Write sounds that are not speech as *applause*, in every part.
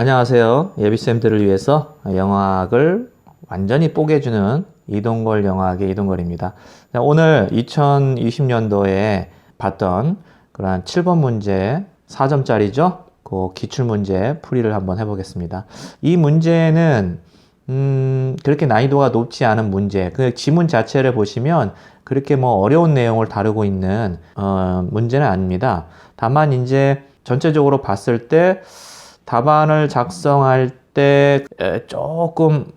안녕하세요. 예비쌤들을 위해서 영어학을 완전히 뽀개주는 이동걸 영어학의 이동걸입니다. 자, 오늘 2020년도에 봤던 그러한 7번 문제 4점짜리죠? 그 기출문제 풀이를 한번 해보겠습니다. 이 문제는 음, 그렇게 난이도가 높지 않은 문제. 그 지문 자체를 보시면 그렇게 뭐 어려운 내용을 다루고 있는 어, 문제는 아닙니다. 다만 이제 전체적으로 봤을 때 답안을 작성할 때 에, 조금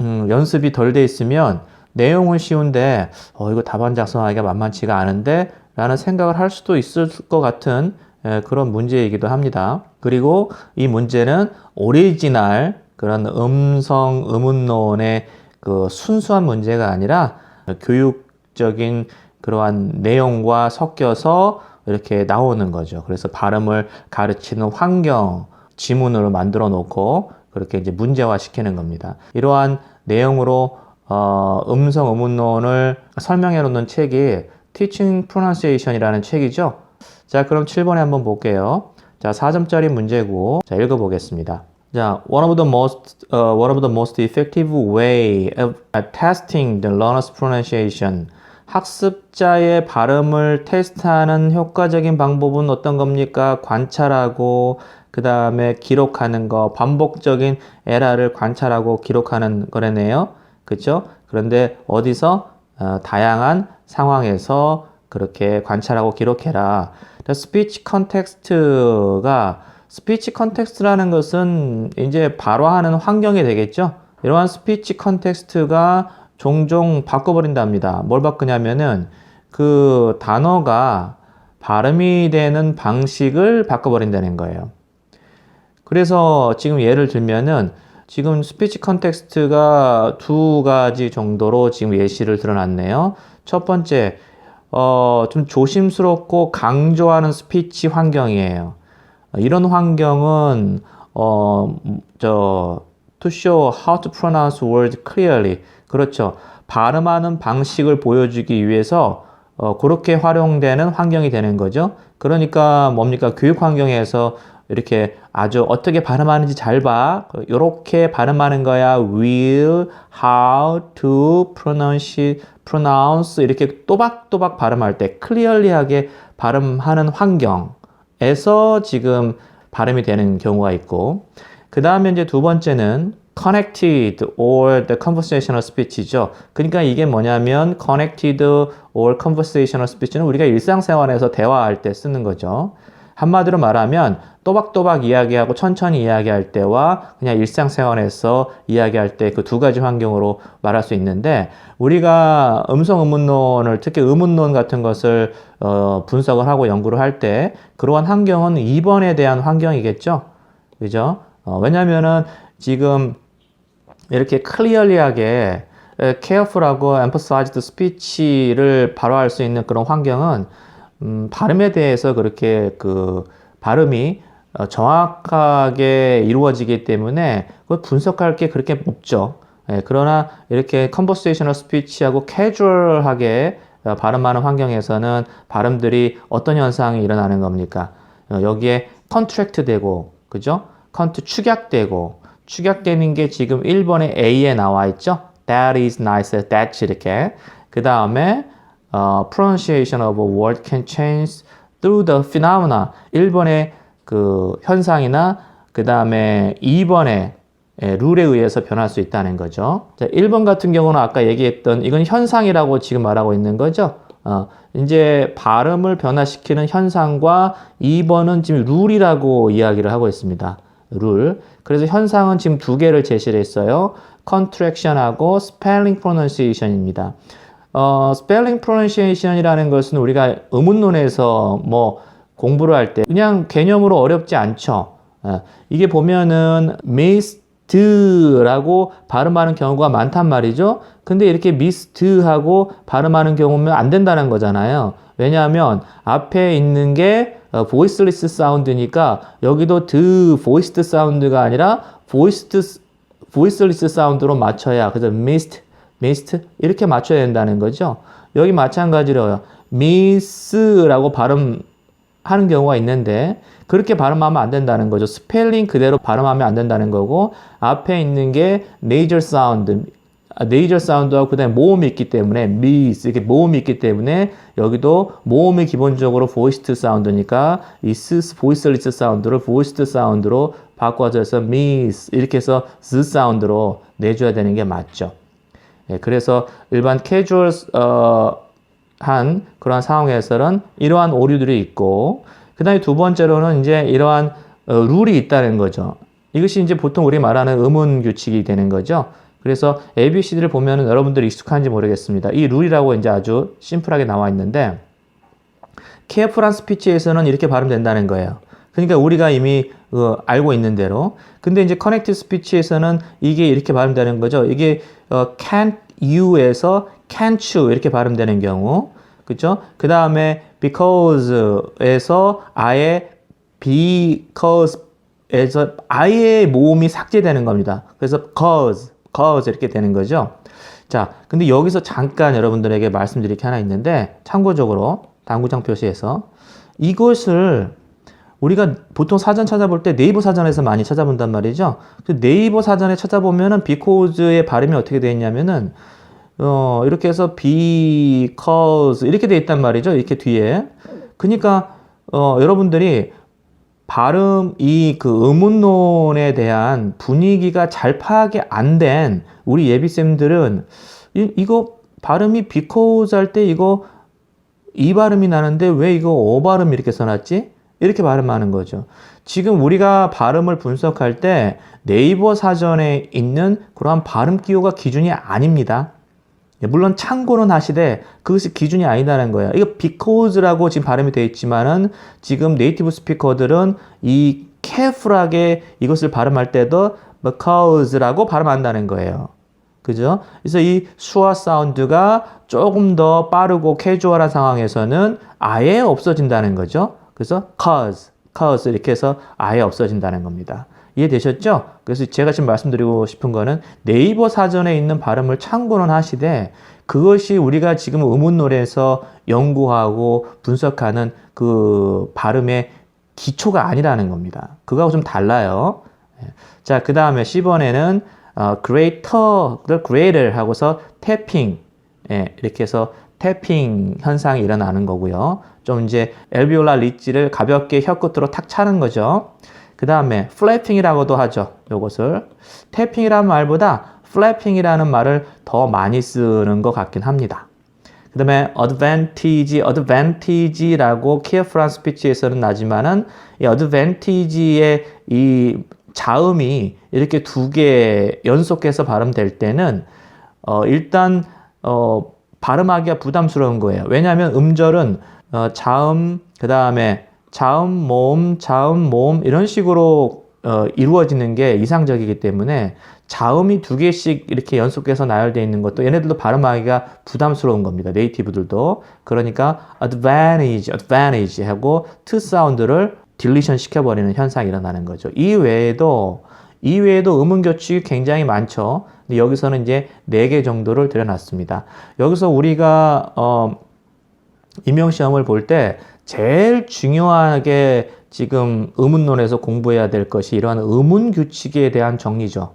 음, 연습이 덜 돼 있으면 내용은 쉬운데 어, 이거 답안 작성하기가 만만치가 않은데 라는 생각을 할 수도 있을 것 같은 에, 그런 문제이기도 합니다. 그리고 이 문제는 오리지널 그런 음성 의문론의 그 순수한 문제가 아니라 교육적인 그러한 내용과 섞여서 이렇게 나오는 거죠. 그래서 발음을 가르치는 환경, 지문으로 만들어 놓고 그렇게 이제 문제화 시키는 겁니다. 이러한 내용으로 어, 음성 의문론을 설명해 놓는 책이 Teaching Pronunciation이라는 책이죠. 자, 그럼 7번에 한번 볼게요. 자, 4점짜리 문제고 자, 읽어 보겠습니다. 자, one of the most uh, one of the most effective way of testing the learner's pronunciation 학습자의 발음을 테스트하는 효과적인 방법은 어떤 겁니까? 관찰하고 그 다음에 기록하는 거, 반복적인 에러를 관찰하고 기록하는 거래네요. 그렇죠? 그런데 어디서 어, 다양한 상황에서 그렇게 관찰하고 기록해라. 스피치 컨텍스트가 스피치 컨텍스트라는 것은 이제 발화하는 환경이 되겠죠. 이러한 스피치 컨텍스트가 종종 바꿔버린답니다. 뭘 바꾸냐면은 그 단어가 발음이 되는 방식을 바꿔버린다는 거예요. 그래서 지금 예를 들면은 지금 스피치 컨텍스트가 두 가지 정도로 지금 예시를 들어놨네요. 첫 번째, 어, 좀 조심스럽고 강조하는 스피치 환경이에요. 이런 환경은, 어, 저, to show how to pronounce words clearly. 그렇죠. 발음하는 방식을 보여주기 위해서 어, 그렇게 활용되는 환경이 되는 거죠. 그러니까 뭡니까? 교육 환경에서 이렇게 아주 어떻게 발음하는지 잘 봐. 이렇게 발음하는 거야. will, how to pronounce, pronounce 이렇게 또박또박 발음할 때 클리얼리하게 발음하는 환경에서 지금 발음이 되는 경우가 있고 그 다음에 이제 두 번째는 connected or the conversational speech죠. 그러니까 이게 뭐냐면 connected or conversational speech는 우리가 일상생활에서 대화할 때 쓰는 거죠. 한마디로 말하면 또박또박 이야기하고 천천히 이야기할 때와 그냥 일상생활에서 이야기할 때 그 두 가지 환경으로 말할 수 있는데 우리가 음성 의문론을 특히 의문론 같은 것을 어, 분석을 하고 연구를 할 때 그러한 환경은 2번에 대한 환경이겠죠. 그죠? 어, 왜냐면은 지금 이렇게 클리어리하게 careful하고 emphasized speech를 발화할 수 있는 그런 환경은 음, 발음에 대해서 그렇게 그 발음이 어, 정확하게 이루어지기 때문에 그걸 분석할 게 그렇게 없죠. 예, 그러나 이렇게 speech하고 casual하게 어, 발음하는 환경에서는 발음들이 어떤 현상이 일어나는 겁니까? 어, 여기에 contract 되고, 그죠? 컨트 축약되고, 축약되는 게 지금 1번에 A에 나와 있죠? That is nice, that's 이렇게. 그 다음에 어, pronunciation of a word can change through the phenomena. 1번의 그 현상이나 그 다음에 2번의 예, 룰에 의해서 변할 수 있다는 거죠. 자, 1번 같은 경우는 아까 얘기했던 이건 현상이라고 지금 말하고 있는 거죠. 어, 이제 발음을 변화시키는 현상과 2번은 지금 룰이라고 이야기를 하고 있습니다. 룰. 그래서 현상은 지금 두 개를 제시를 했어요. contraction하고 spelling pronunciation입니다. 어, spelling pronunciation이라는 것은 우리가 의문론에서 뭐 공부를 할 때 그냥 개념으로 어렵지 않죠. 어, 이게 보면은 mist라고 발음하는 경우가 많단 말이죠. 근데 이렇게 mist하고 발음하는 경우면 안 된다는 거잖아요. 왜냐하면 앞에 있는 게 어, voiceless 사운드니까 여기도 the voiced 사운드가 아니라 voiced voiceless 사운드로 맞춰야 그래서 mist, mist 이렇게 맞춰야 된다는 거죠. 여기 마찬가지로요. miss라고 발음 하는 경우가 있는데 그렇게 발음하면 안 된다는 거죠. 스펠링 그대로 발음하면 안 된다는 거고 앞에 있는 게 네이저 사운드 네이저 사운드하고 그다음에 모음이 있기 때문에 미스 이렇게 모음이 있기 때문에 여기도 모음이 기본적으로 보이스트 사운드니까 이스 보이스리스 사운드를 보이스트 사운드로 바꿔줘서 미스 이렇게 해서 즈 사운드로 내줘야 되는 게 맞죠. 예, 그래서 일반 캐주얼 어, 한 그러한 상황에서는 이러한 오류들이 있고 그다음에 두 번째로는 이제 이러한 어, 룰이 있다는 거죠. 이것이 이제 보통 우리 말하는 음운 규칙이 되는 거죠. 그래서 ABCD를 보면은 여러분들이 익숙한지 모르겠습니다. 이 룰이라고 이제 아주 심플하게 나와 있는데 케어풀한 스피치에서는 이렇게 발음된다는 거예요. 그러니까 우리가 이미 어, 알고 있는 대로. 근데 이제 커넥티브 스피치에서는 이게 이렇게 발음되는 거죠. 이게 어, can't you에서 can't you 이렇게 발음되는 경우. 그죠? 그 다음에 because에서 아예 because에서 아예 모음이 삭제되는 겁니다. 그래서 cause, cause 이렇게 되는 거죠. 자, 근데 여기서 잠깐 여러분들에게 말씀드릴 게 하나 있는데 참고적으로 당구장 표시에서 이것을 우리가 보통 사전 찾아볼 때 네이버 사전에서 많이 찾아본단 말이죠. 그 네이버 사전에 찾아보면은 비코즈의 발음이 어떻게 되어 있냐면은 어 이렇게 해서 because 이렇게 되어 있단 말이죠. 이렇게 뒤에. 그러니까 어 여러분들이 발음 이 그 의문론에 대한 분위기가 잘 파악이 안 된 우리 예비쌤들은 이, 이거 발음이 because 할 때 이거 이 발음이 나는데 왜 이거 어 발음 이렇게 써놨지? 이렇게 발음하는 거죠. 지금 우리가 발음을 분석할 때 네이버 사전에 있는 그러한 발음 기호가 기준이 아닙니다. 예, 물론 참고는 하시되 그것이 기준이 아니다는 거예요. 이거 because라고 지금 발음이 되어 있지만은 지금 네이티브 스피커들은 이 careful하게 이것을 발음할 때도 because라고 발음한다는 거예요. 그죠? 그래서 이 수화 사운드가 조금 더 빠르고 캐주얼한 상황에서는 아예 없어진다는 거죠. 그래서 cause, cause 이렇게 해서 아예 없어진다는 겁니다. 이해되셨죠? 그래서 제가 지금 말씀드리고 싶은 거는 네이버 사전에 있는 발음을 참고는 하시되 그것이 우리가 지금 의문노래에서 연구하고 분석하는 그 발음의 기초가 아니라는 겁니다. 그거하고 좀 달라요. 예. 자, 그 다음에 10번에는 어, greater를 greater 하고서 tapping 예, 이렇게 해서 태핑 현상이 일어나는 거고요. 좀 이제 엘비올라 리지를 가볍게 혀 끝으로 탁 차는 거죠. 그 다음에 플래핑이라고도 하죠. 요것을 태핑이라는 말보다 플래핑이라는 말을 더 많이 쓰는 것 같긴 합니다. 그 다음에 advantage, advantage라고 careful한 스피치에서는 나지만은 이 advantage의 이 자음이 이렇게 두 개 연속해서 발음될 때는 어 일단 어 발음하기가 부담스러운 거예요. 왜냐하면 음절은 어, 자음, 그 다음에 자음, 모음, 자음, 모음 이런 식으로 어, 이루어지는 게 이상적이기 때문에 자음이 두 개씩 이렇게 연속해서 나열되어 있는 것도 얘네들도 발음하기가 부담스러운 겁니다. 네이티브들도. 그러니까 advantage, advantage 하고 t 사운드를 딜리션 시켜버리는 현상이 일어나는 거죠. 이 외에도 이 외에도 음운 규칙이 굉장히 많죠. 근데 여기서는 이제 네 개 정도를 들여놨습니다. 여기서 우리가 어, 임용 시험을 볼때 제일 중요하게 지금 의문론에서 공부해야 될 것이 이러한 의문 규칙에 대한 정리죠.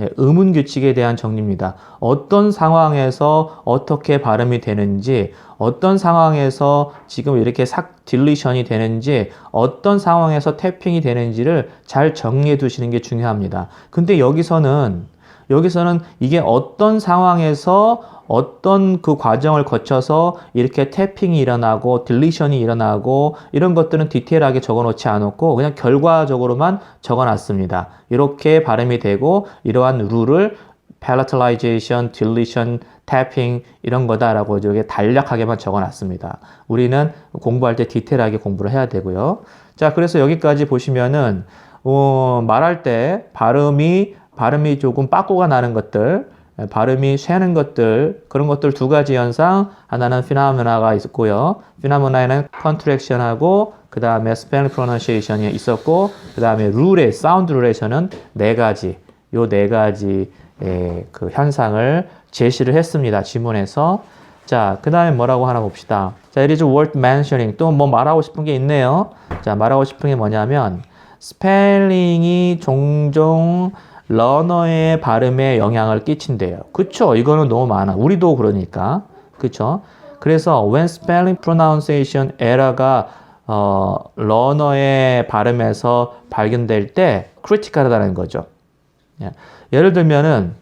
예, 의문 규칙에 대한 정리입니다. 어떤 상황에서 어떻게 발음이 되는지, 어떤 상황에서 지금 이렇게 삭 딜리션이 되는지, 어떤 상황에서 태핑이 되는지를 잘 정리해 두시는 게 중요합니다. 근데 여기서는 여기서는 이게 어떤 상황에서 어떤 그 과정을 거쳐서 이렇게 태핑이 일어나고 딜리션이 일어나고 이런 것들은 디테일하게 적어 놓지 않았고 그냥 결과적으로만 적어 놨습니다. 이렇게 발음이 되고 이러한 룰을 palatalization, deletion, tapping 이런 거다라고 이렇게 단략하게만 적어 놨습니다. 우리는 공부할 때 디테일하게 공부를 해야 되고요. 자, 그래서 여기까지 보시면은 어, 말할 때 발음이 발음이 조금 빠꾸가 나는 것들, 발음이 쇠는 것들, 그런 것들 두 가지 현상, 하나는 피나메나가 있었고요. 피나메나에는 컨트랙션하고, 그 다음에 스펠링 프로넌시에이션이 있었고, 그 다음에 룰에, 사운드 룰에서는 네 가지, 요 네 가지, 그 현상을 제시를 했습니다. 지문에서. 자, 그 다음에 뭐라고 하나 봅시다. 자, it is worth mentioning. 또 뭐 말하고 싶은 게 있네요. 자, 말하고 싶은 게 뭐냐면, 스펠링이 종종 러너의 발음에 영향을 끼친대요. 그쵸? 이거는 너무 많아. 우리도 그러니까. 그쵸? 그래서 when spelling pronunciation error가 어, 러너의 발음에서 발견될 때 크리티컬하다는 거죠. 예. 예를 들면은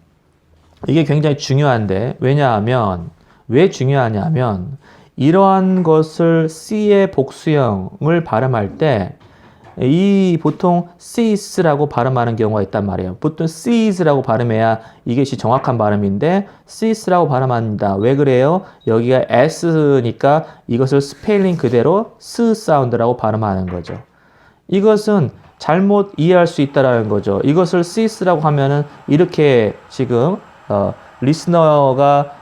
이게 굉장히 중요한데 왜냐하면 왜 중요하냐면 이러한 것을 C의 복수형을 발음할 때 이 보통 cease라고 발음하는 경우가 있단 말이에요. 보통 cease라고 발음해야 이것이 정확한 발음인데 cease라고 발음합니다. 왜 그래요? 여기가 s니까 이것을 스펠링 그대로 s 사운드라고 발음하는 거죠. 이것은 잘못 이해할 수 있다라는 거죠. 이것을 cease라고 하면은 이렇게 지금 어, 리스너가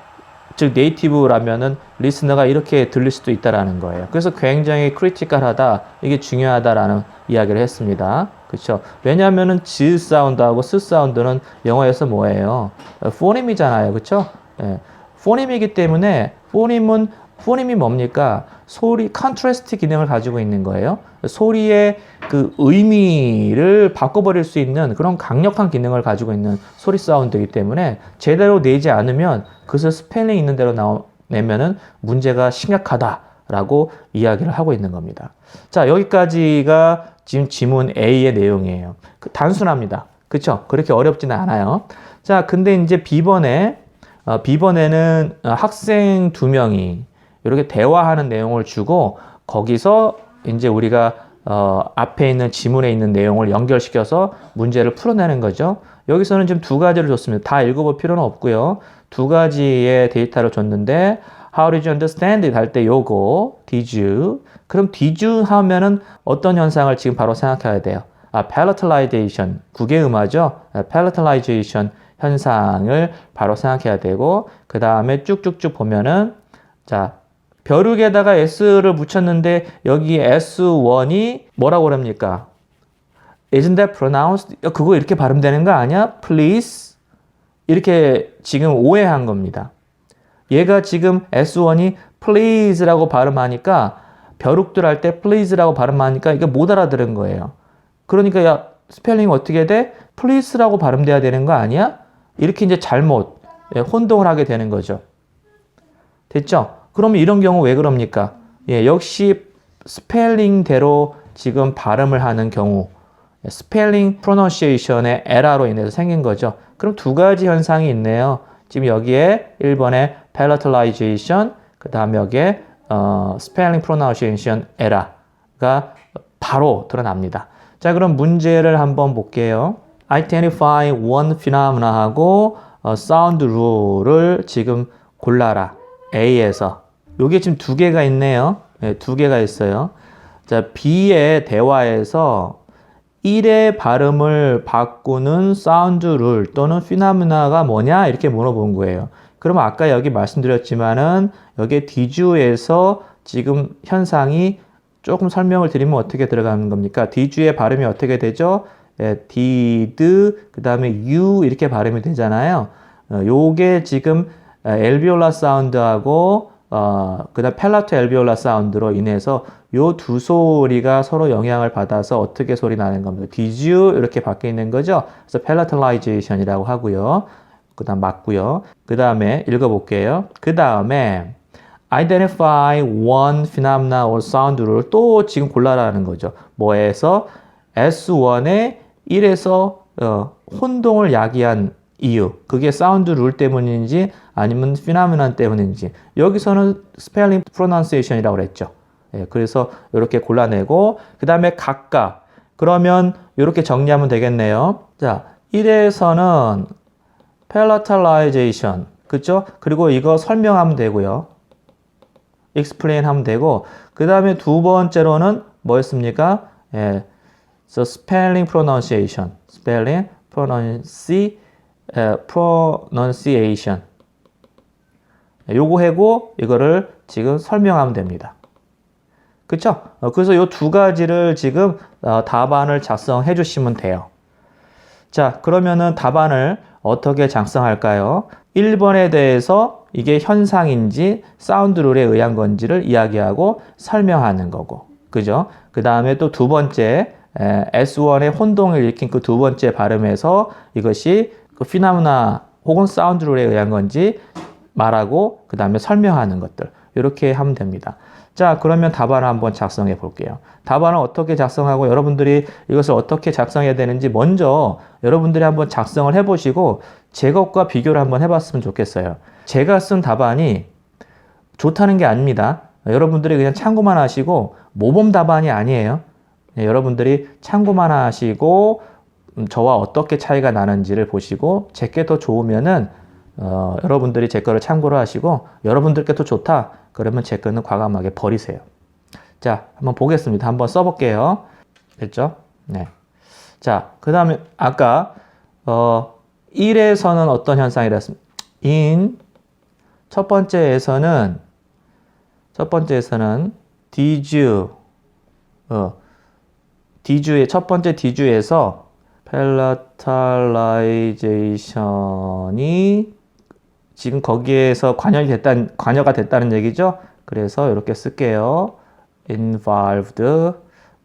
즉 네이티브라면은 리스너가 이렇게 들릴 수도 있다라는 거예요. 그래서 굉장히 크리티컬하다, 이게 중요하다라는 이야기를 했습니다. 그렇죠? 왜냐하면은 지 사운드하고 스 사운드는 영어에서 뭐예요? 어, 포님이잖아요, 그렇죠? 예. 포님이기 때문에 포님은 포님이 뭡니까? 소리 컨트라스트 기능을 가지고 있는 거예요. 소리의 그 의미를 바꿔버릴 수 있는 그런 강력한 기능을 가지고 있는 소리 사운드이기 때문에 제대로 내지 않으면 그것을 스펠링 있는 대로 나오, 내면은 문제가 심각하다라고 이야기를 하고 있는 겁니다. 자, 여기까지가 지금 지문 A의 내용이에요. 그 단순합니다. 그쵸? 그렇게 어렵지는 않아요. 자, 근데 이제 B번에, 어, B번에는 학생 두 명이 이렇게 대화하는 내용을 주고 거기서 이제 우리가 어, 앞에 있는 지문에 있는 내용을 연결시켜서 문제를 풀어내는 거죠. 여기서는 지금 두 가지를 줬습니다. 다 읽어볼 필요는 없고요. 두 가지의 데이터를 줬는데 How did you understand it? 할 때 요거 did you 그럼 did you 하면은 어떤 현상을 지금 바로 생각해야 돼요. 아, palatalization 국외음화죠. 아, palatalization 현상을 바로 생각해야 되고 그 다음에 쭉쭉쭉 보면은 자 벼룩에다가 s를 붙였는데 여기 s1이 뭐라고 그럽니까? Isn't that pronounced? 야, 그거 이렇게 발음되는 거 아니야? Please 이렇게 지금 오해한 겁니다. 얘가 지금 S1이 please라고 발음하니까 벼룩들 할 때 please라고 발음하니까 이게 못 알아들은 거예요. 그러니까 야 스펠링 어떻게 돼? please라고 발음돼야 되는 거 아니야? 이렇게 이제 잘못 예, 혼동을 하게 되는 거죠. 됐죠? 그러면 이런 경우 왜 그럽니까? 예, 역시 스펠링대로 지금 발음을 하는 경우 스펠링 프로넌시에이션의 에러로 인해서 생긴 거죠. 그럼 두 가지 현상이 있네요. 지금 여기에 1번에 palatalization, 그 다음에 여기에 어, spelling pronunciation error가 바로 드러납니다. 자, 그럼 문제를 한번 볼게요. identify one phenomena 하고 어, sound rule을 지금 골라라. A에서. 요게 지금 두 개가 있네요. 네, 두 개가 있어요. 자, B의 대화에서 1의 발음을 바꾸는 사운드 룰 또는 피나미나가 뭐냐 이렇게 물어본 거예요. 그러면 아까 여기 말씀드렸지만은 여기 디주에서 지금 현상이 조금 설명을 드리면 어떻게 들어가는 겁니까? 디주의 발음이 어떻게 되죠? 예, did 그 다음에 you 이렇게 발음이 되잖아요. 어, 요게 지금 엘비올라 사운드하고 어, 그다음 펠라토 엘비올라 사운드로 인해서 요 두 소리가 서로 영향을 받아서 어떻게 소리 나는 겁니다. You 이렇게 바뀌는 거죠. 그래서 palatalization이라고 하고요. 그다음 맞고요. 그 다음에 읽어볼게요. 그 다음에 identify one phenomena or sound를 또 지금 골라라는 거죠. 뭐에서 S1의 1에서 어, 혼동을 야기한 이유. 그게 사운드 룰 때문인지 아니면 피나미난 때문인지. 여기서는 스펠링 프로넌시에이션이라고 그랬죠. 예, 그래서 이렇게 골라내고 그 다음에 각각. 그러면 이렇게 정리하면 되겠네요. 자, 1에서는 palatalization. 그죠? 그리고 이거 설명하면 되고요. explain 하면 되고 그 다음에 두 번째로는 뭐였습니까? 예, so spelling pronunciation. spelling pronunciation pronunciation. 요거 하고 이거를 지금 설명하면 됩니다. 그쵸? 어, 그래서 요 두 가지를 지금 어, 답안을 작성해 주시면 돼요. 자, 그러면은 답안을 어떻게 작성할까요? 1번에 대해서 이게 현상인지 사운드 룰에 의한 건지를 이야기하고 설명하는 거고. 그죠? 그 다음에 또 두 번째 에, S1의 혼동을 일으킨 그 두 번째 발음에서 이것이 그 피나무나 혹은 사운드 룰에 의한 건지 말하고 그 다음에 설명하는 것들 이렇게 하면 됩니다. 자 그러면 답안을 한번 작성해 볼게요. 답안을 어떻게 작성하고 여러분들이 이것을 어떻게 작성해야 되는지 먼저 여러분들이 한번 작성을 해보시고 제 것과 비교를 한번 해봤으면 좋겠어요. 제가 쓴 답안이 좋다는 게 아닙니다. 여러분들이 그냥 참고만 하시고 모범 답안이 아니에요. 네, 여러분들이 참고만 하시고 음, 저와 어떻게 차이가 나는지를 보시고 제게 더 좋으면은 어, 여러분들이 제 거를 참고로 하시고 여러분들께 더 좋다 그러면 제 거는 과감하게 버리세요. 자, 한번 보겠습니다. 한번 써볼게요. 됐죠? 네. 자, 그 다음에 아까 어, 1에서는 어떤 현상이랬습니까? in 첫 번째에서는 첫 번째에서는 did 어, D주의 첫 번째 D주에서 펠라탈라이제이션이 지금 거기에서 관여가 됐다 관여가 됐다는 얘기죠. 그래서 이렇게 쓸게요. involved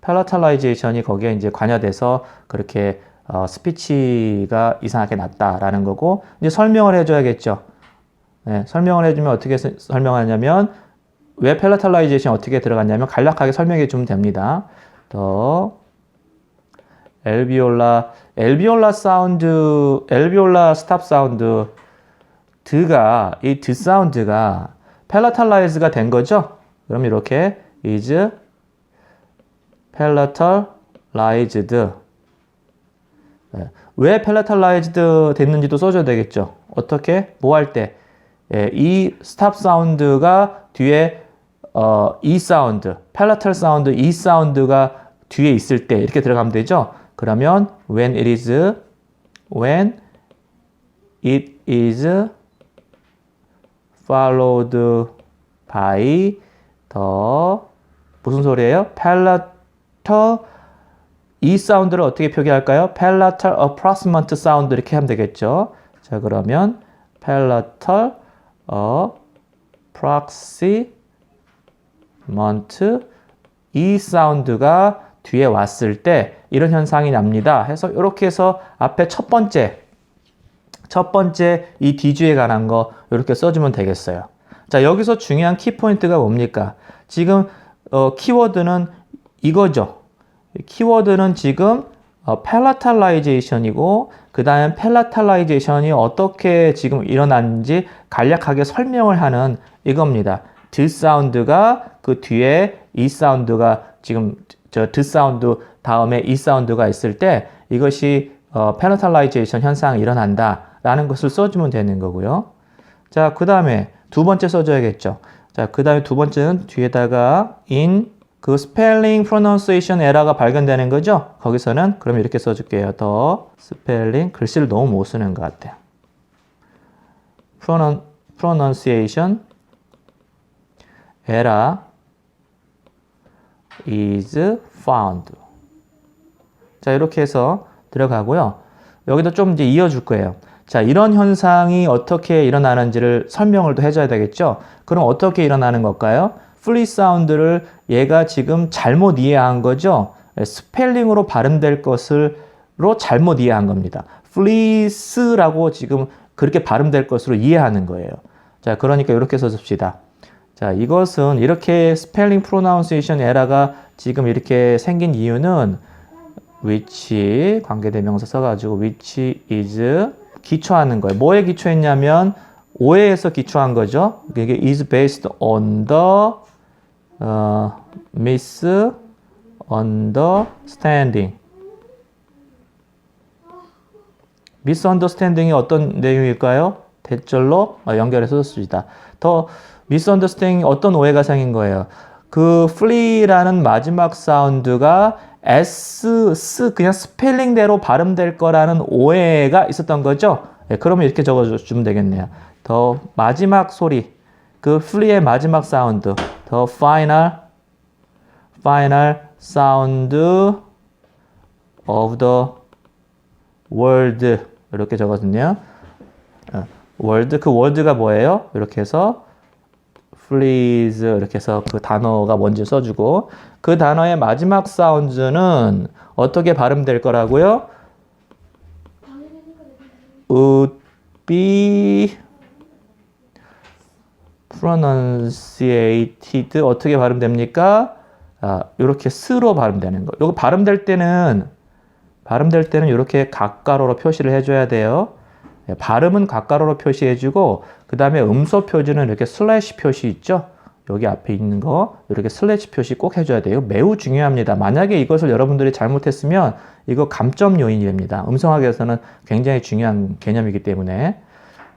펠라탈라이제이션이 거기에 이제 관여돼서 그렇게 어, 스피치가 이상하게 났다라는 거고 이제 설명을 해줘야겠죠. 네, 설명을 해주면 어떻게 서- 설명하냐면 왜 펠라탈라이제이션 어떻게 들어갔냐면 간략하게 설명해 주면 됩니다. 더 엘비올라 엘비올라 사운드 엘비올라 스탑 사운드 드가 이 드 사운드가 펠라탈라이즈가 된 거죠. 그럼 이렇게 is 펠라탈라이즈드 네. 왜 펠라탈라이즈드 됐는지도 써줘야 되겠죠. 어떻게 뭐 할 때 이 스탑 사운드가 뒤에 어, 이 사운드, 펠라탈 사운드, 이 사운드가 뒤에 있을 때 이렇게 들어가면 되죠. 그러면 when it is, when it is followed by the 무슨 소리예요? palatal 이 사운드를 어떻게 표기할까요? palatal approximant sound 이렇게 하면 되겠죠. 자 그러면 palatal approximant 이 사운드가 뒤에 왔을 때 이런 현상이 납니다. 해서 이렇게 해서 앞에 첫 번째 첫 번째 이 DG에 관한 거 이렇게 써주면 되겠어요. 자 여기서 중요한 키포인트가 뭡니까? 지금 어, 키워드는 이거죠. 키워드는 지금 어, 펠라탈라이제이션이고 그 다음 펠라탈라이제이션이 어떻게 지금 일어났는지 간략하게 설명을 하는 이겁니다. 드 사운드가 그 뒤에 이 사운드가 지금 저 드 사운드 다음에 이 사운드가 있을 때 이것이 어, 펠라탈라이제이션 현상이 일어난다라는 것을 써주면 되는 거고요. 자, 그 다음에 두 번째 써줘야겠죠. 자, 그 다음에 두 번째는 뒤에다가 in 그 스펠링 프로넌세이션 에러가 발견되는 거죠. 거기서는 그럼 이렇게 써줄게요. 더 스펠링 글씨를 너무 못 쓰는 것 같아요. 프로넌 pronunciation is found. 자, 이렇게 해서 들어가고요. 여기도 좀 이제 이어줄 거예요. 자, 이런 현상이 어떻게 일어나는지를 설명을 또 해줘야 되겠죠? 그럼 어떻게 일어나는 걸까요? 플리 사운드를 얘가 지금 잘못 이해한 거죠? 스펠링으로 발음될 것을로 잘못 이해한 겁니다. 플리스라고 지금 그렇게 발음될 것으로 이해하는 거예요. 자, 그러니까 이렇게 써줍시다. 자, 이것은 이렇게 스펠링 프로나운세이션 에러가 지금 이렇게 생긴 이유는 which 관계대명사 써가지고 which is 기초하는 거예요. 뭐에 기초했냐면 오해에서 기초한 거죠. 이게 is based on the 어, misunderstanding. misunderstanding이 어떤 내용일까요? 대절로 어, 연결해서 썼습니다. 더 misunderstanding 어떤 오해가 생긴 거예요. 그 flee라는 마지막 사운드가 S, S 그냥 스펠링대로 발음될 거라는 오해가 있었던 거죠. 예, 그러면 이렇게 적어주면 되겠네요. 더 마지막 소리, 그 flee의 마지막 사운드, 더 final, final of the word 이렇게 적었네요. 어, word 그 word가 뭐예요? 이렇게 해서 please 이렇게 해서 그 단어가 뭔지 써주고 그 단어의 마지막 사운드는 어떻게 발음될 거라고요? would be pronunciated 어떻게 발음됩니까? 아, 이렇게 스로 발음되는 거. 이거 발음될 때는 발음될 때는 이렇게 각가로로 표시를 해줘야 돼요. 예, 발음은 각가로로 표시해주고 그 다음에 음소 표지는 이렇게 슬래시 표시 있죠. 여기 앞에 있는 거 이렇게 슬래시 표시 꼭 해줘야 돼요. 매우 중요합니다. 만약에 이것을 여러분들이 잘못했으면 이거 감점 요인이 됩니다. 음성학에서는 굉장히 중요한 개념이기 때문에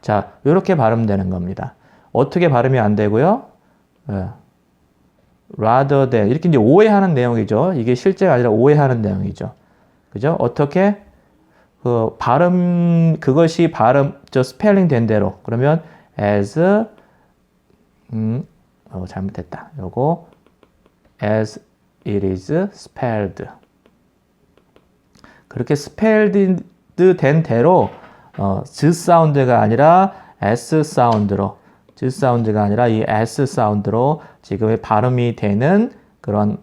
자 이렇게 발음되는 겁니다. 어떻게 발음이 안 되고요? 예. rather than 이렇게 이제 오해하는 내용이죠. 이게 실제가 아니라 오해하는 내용이죠. 그죠? 어떻게 그 발음 그것이 발음 저 스펠링 된 대로 그러면 as 음 어, 잘못했다. 요거 as it is spelled 그렇게 spelled 된 대로 어, z 사운드가 아니라 s 사운드로 z 사운드가 아니라 이 s 사운드로 지금의 발음이 되는 그런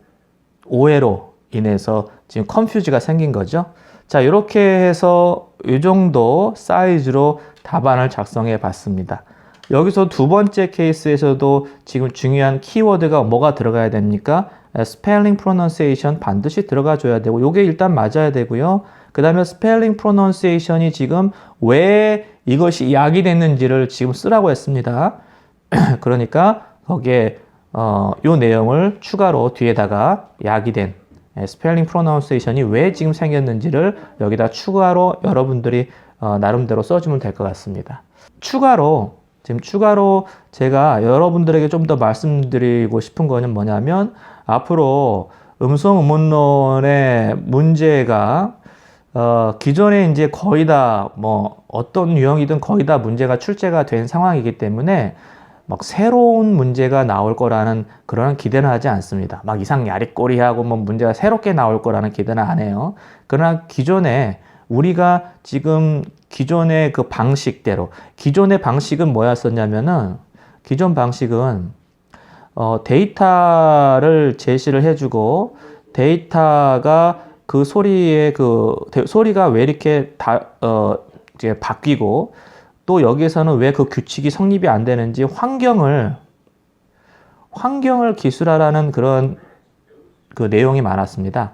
오해로 인해서 지금 컨퓨즈가 생긴 거죠. 자, 이렇게 해서 이 정도 사이즈로 답안을 작성해 봤습니다. 여기서 두 번째 케이스에서도 지금 중요한 키워드가 뭐가 들어가야 됩니까? 스펠링 프로넌세이션 반드시 들어가 줘야 되고 요게 일단 맞아야 되고요. 그 다음에 스펠링 프로넌세이션이 지금 왜 이것이 약이 됐는지를 지금 쓰라고 했습니다. *clears throat* 그러니까 거기에 어, 요 내용을 추가로 뒤에다가 약이 된 스펠링 프로나운세이션이 왜 지금 생겼는지를 여기다 추가로 여러분들이 어, 나름대로 써주면 될 것 같습니다. 추가로 지금 추가로 제가 여러분들에게 좀 더 말씀드리고 싶은 거는 뭐냐면 앞으로 음성 음원론의 문제가 어, 기존에 이제 거의 다 뭐 어떤 유형이든 거의 다 문제가 출제가 된 상황이기 때문에 막 새로운 문제가 나올 거라는 그런 기대는 하지 않습니다. 막 이상 야리꼬리하고 뭐 문제가 새롭게 나올 거라는 기대는 안 해요. 그러나 기존에 우리가 지금 기존의 그 방식대로 기존의 방식은 뭐였었냐면은 기존 방식은 어, 데이터를 제시를 해주고 데이터가 그 소리의 그 데, 소리가 왜 이렇게 다 어, 이제 바뀌고 또 여기에서는 왜 그 규칙이 성립이 안 되는지 환경을 환경을 기술하라는 그런 그 내용이 많았습니다.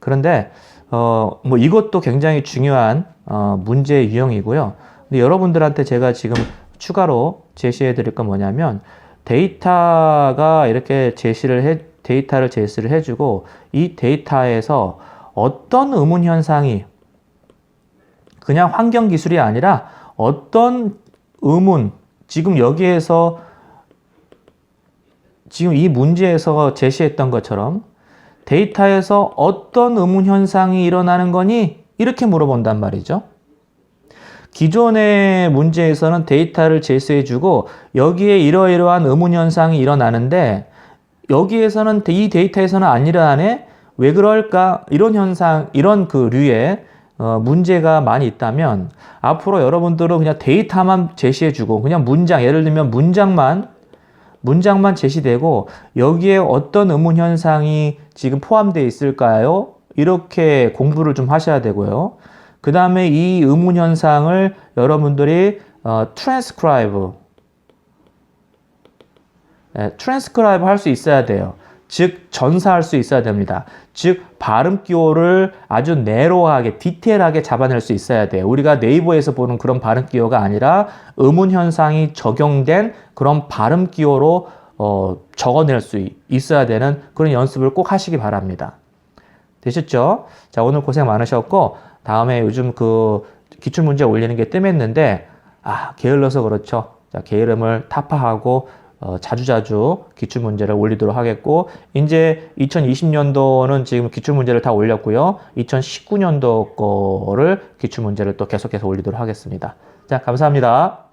그런데 어 뭐 이것도 굉장히 중요한 어 문제 유형이고요. 근데 여러분들한테 제가 지금 추가로 제시해 드릴 건 뭐냐면 데이터가 이렇게 제시를 해 데이터를 제시를 해주고 이 데이터에서 어떤 의문 현상이 그냥 환경 기술이 아니라 어떤 의문, 지금 여기에서 지금 이 문제에서 제시했던 것처럼 데이터에서 어떤 의문 현상이 일어나는 거니? 이렇게 물어본단 말이죠. 기존의 문제에서는 데이터를 제시해주고 여기에 이러이러한 의문 현상이 일어나는데 여기에서는 이 데이터에서는 안 일어나네? 왜 그럴까? 이런 현상, 이런 그 류의 어, 문제가 많이 있다면 앞으로 여러분들은 그냥 데이터만 제시해주고 그냥 문장 예를 들면 문장만 문장만 제시되고 여기에 어떤 의문 현상이 지금 포함되어 있을까요? 이렇게 공부를 좀 하셔야 되고요. 그 다음에 이 의문 현상을 여러분들이 어, transcribe, 네, transcribe 할수 있어야 돼요. 즉 전사할 수 있어야 됩니다. 즉 발음 기호를 아주 내로하게 디테일하게 잡아낼 수 있어야 돼요. 우리가 네이버에서 보는 그런 발음 기호가 아니라 의문 현상이 적용된 그런 발음 기호로 어, 적어낼 수 있어야 되는 그런 연습을 꼭 하시기 바랍니다. 되셨죠? 자 오늘 고생 많으셨고 다음에 요즘 그 기출 문제 올리는 게 뜸했는데 아 게을러서 그렇죠. 자 게으름을 타파하고 어, 자주자주 기출문제를 올리도록 하겠고 이제 2020년도는 지금 기출문제를 다 올렸고요. 2019년도 거를 기출문제를 또 계속해서 올리도록 하겠습니다. 자, 감사합니다.